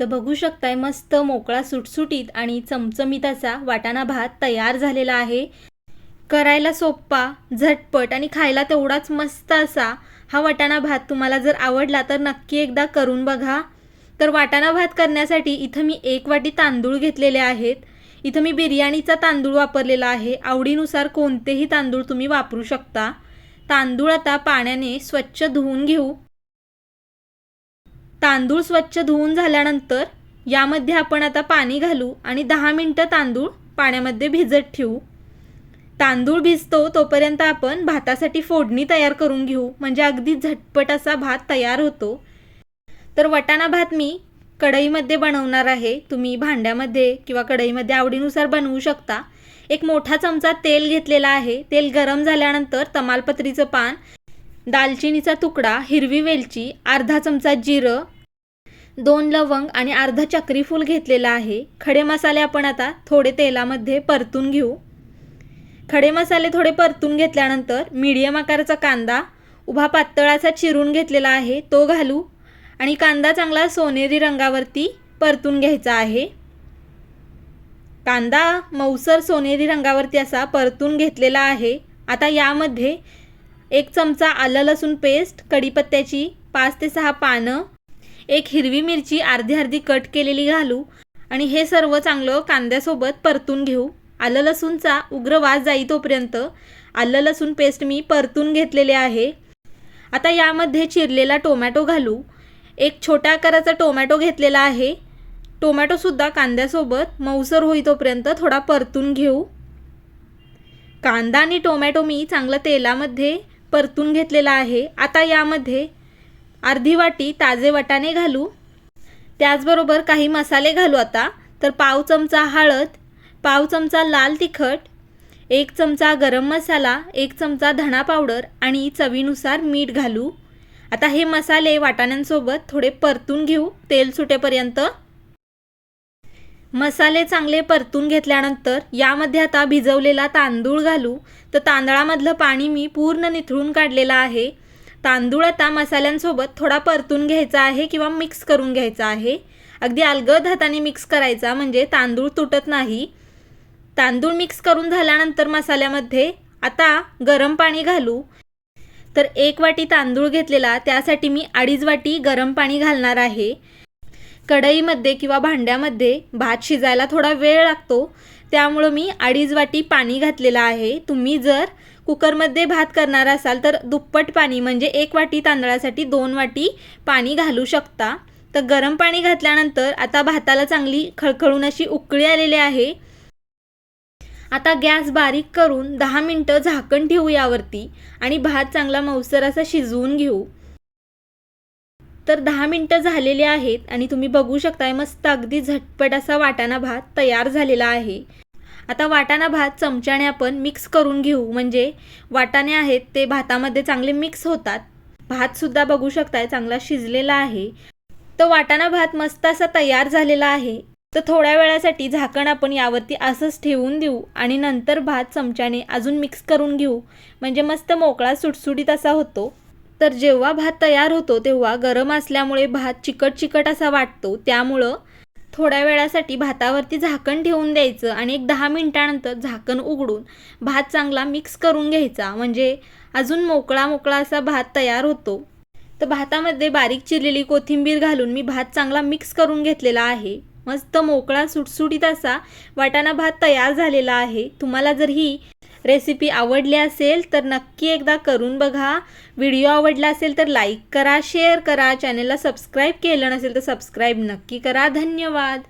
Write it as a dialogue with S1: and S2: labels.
S1: तर बघू शकताय मस्त मोकळा सुटसुटीत आणि चमचमीत असा वाटाणा भात तयार झालेला आहे. करायला सोप्पा झटपट आणि खायला तेवढाच मस्त असा हा वाटाणा भात तुम्हाला जर आवडला तर नक्की एकदा करून बघा. तर वाटाणा भात करण्यासाठी इथं मी एक वाटी तांदूळ घेतलेले आहेत. इथं मी बिर्याणीचा तांदूळ वापरलेला आहे. आवडीनुसार कोणतेही तांदूळ तुम्ही वापरू शकता. तांदूळ आता पाण्याने स्वच्छ धुवून घेऊ. तांदूळ स्वच्छ धुवून झाल्यानंतर यामध्ये आपण आता पाणी घालू आणि दहा मिनटं तांदूळ पाण्यामध्ये भिजत ठेवू. तांदूळ भिजतो तोपर्यंत आपण भातासाठी फोडणी तयार करून घेऊ. म्हणजे अगदी झटपट असा भात तयार होतो. तर वटाणा भात मी कढईमध्ये बनवणार आहे. तुम्ही भांड्यामध्ये किंवा कढईमध्ये आवडीनुसार बनवू शकता. एक मोठा चमचा तेल घेतलेला आहे. तेल गरम झाल्यानंतर तमालपत्रीचं पान दालचिनीचा तुकडा हिरवी वेलची अर्धा चमचा जिरं दोन लवंग आणि अर्धा चक्रीफूल घेतलेला आहे. खडे मसाले आपण आता थोडे तेलामध्ये परतून घेऊ. खडे मसाले थोडे परतून घेतल्यानंतर मीडियम आकाराचा कांदा उभा पातळाचा चिरून घेतलेला आहे तो घालू. आणि कांदा चांगला सोनेरी रंगावरती परतून घ्यायचा आहे. कांदा मऊसर सोनेरी रंगावरती असा परतून घेतलेला आहे. आता यामध्ये एक चमचा आलं लसूण पेस्ट कढीपत्त्याची पाच ते सहा पानं एक हिरवी मिरची अर्धी अर्धी कट केलेली घालू आणि हे सर्व चांगलं कांद्यासोबत परतून घेऊ. आलं लसूणचा उग्र वास जाई तोपर्यंत आलं लसूण पेस्ट मी परतून घेतलेले आहे. आता यामध्ये चिरलेला टोमॅटो घालू. एक छोट्या आकाराचा टोमॅटो घेतलेला आहे. टोमॅटोसुद्धा कांद्यासोबत मऊसर होई तोपर्यंत थोडा परतून घेऊ. कांदा आणि टोमॅटो मी चांगलं तेलामध्ये परतून घेतलेला आहे. आता यामध्ये अर्धी वाटी ताजे वाटाणे घालू. त्याचबरोबर काही मसाले घालू आता. तर पाव चमचा हळद पाव चमचा लाल तिखट एक चमचा गरम मसाला एक चमचा धणा पावडर आणि चवीनुसार मीठ घालू. आता हे मसाले वाटाण्यांसोबत थोडे परतून घेऊ. तेल सुटेपर्यंत. मसाले चांगले परतून घेतल्यानंतर यामध्ये आता भिजवलेला तांदूळ घालू. तर तांदळामधलं पाणी मी पूर्ण निथळून काढलेलं आहे. तांदूळ आता मसाल्यांसोबत थोडा परतून घ्यायचा आहे किंवा मिक्स करून घ्यायचा आहे. अगदी अलगद हाताने मिक्स करायचा म्हणजे तांदूळ तुटत नाही. तांदूळ मिक्स करून झाल्यानंतर मसाल्यामध्ये आता गरम पाणी घालू. तर एक वाटी तांदूळ घेतलेला त्यासाठी मी अडीच वाटी गरम पाणी घालणार आहे. कढईमध्ये किंवा भांड्यामध्ये भात शिजायला थोडा वेळ लागतो. त्यामुळं मी अडीच वाटी पाणी घातलेलं आहे. तुम्ही जर कुकरमध्ये भात करणार असाल तर दुप्पट पाणी म्हणजे एक वाटी तांदळासाठी दोन वाटी पाणी घालू शकता. तर गरम पाणी घातल्यानंतर आता भाताला चांगली खळखळून अशी उकळी आलेली आहे. आता गॅस बारीक करून दहा मिनटं झाकण ठेवू यावरती आणि भात चांगला मऊसर असा शिजवून घेऊ. तर दहा मिनटं झालेली आहेत आणि तुम्ही बघू शकताय मस्त अगदी झटपट असा वाटाणा भात तयार झालेला आहे. आता वाटाणा भात चमच्याने आपण मिक्स करून घेऊ. म्हणजे वाटाणे आहेत ते भातामध्ये चांगले मिक्स होतात. भातसुद्धा बघू शकताय चांगला शिजलेला आहे. तर वाटाणा भात मस्त असा तयार झालेला आहे. तर थोड्या वेळासाठी झाकण आपण यावरती असंच ठेवून देऊ आणि नंतर भात चमच्याने अजून मिक्स करून घेऊ. म्हणजे मस्त मोकळा सुटसुटीत असा होतो. तर जेव्हा भात तयार होतो तेव्हा गरम असल्यामुळे भात चिकट चिकट असा वाटतो. त्यामुळं थोड्या वेळासाठी भातावरती झाकण ठेवून द्यायचं आणि एक दहा मिनटानंतर झाकण उघडून भात चांगला मिक्स करून घ्यायचा. म्हणजे अजून मोकळा मोकळा असा भात तयार होतो. तर भातामध्ये बारीक चिरलेली कोथिंबीर घालून मी भात चांगला मिक्स करून घेतलेला आहे. मस्त मोकळा सुटसुटीत असा वाटाणा भात तयार झालेला आहे. तुम्हाला जर ही रेसिपी आवडली असेल तर नक्की एकदा करून बघा. व्हिडिओ आवडला असेल तर लाईक करा शेअर करा. चॅनलला सबस्क्राईब केलं नसेल तर सबस्क्राईब नक्की करा. धन्यवाद.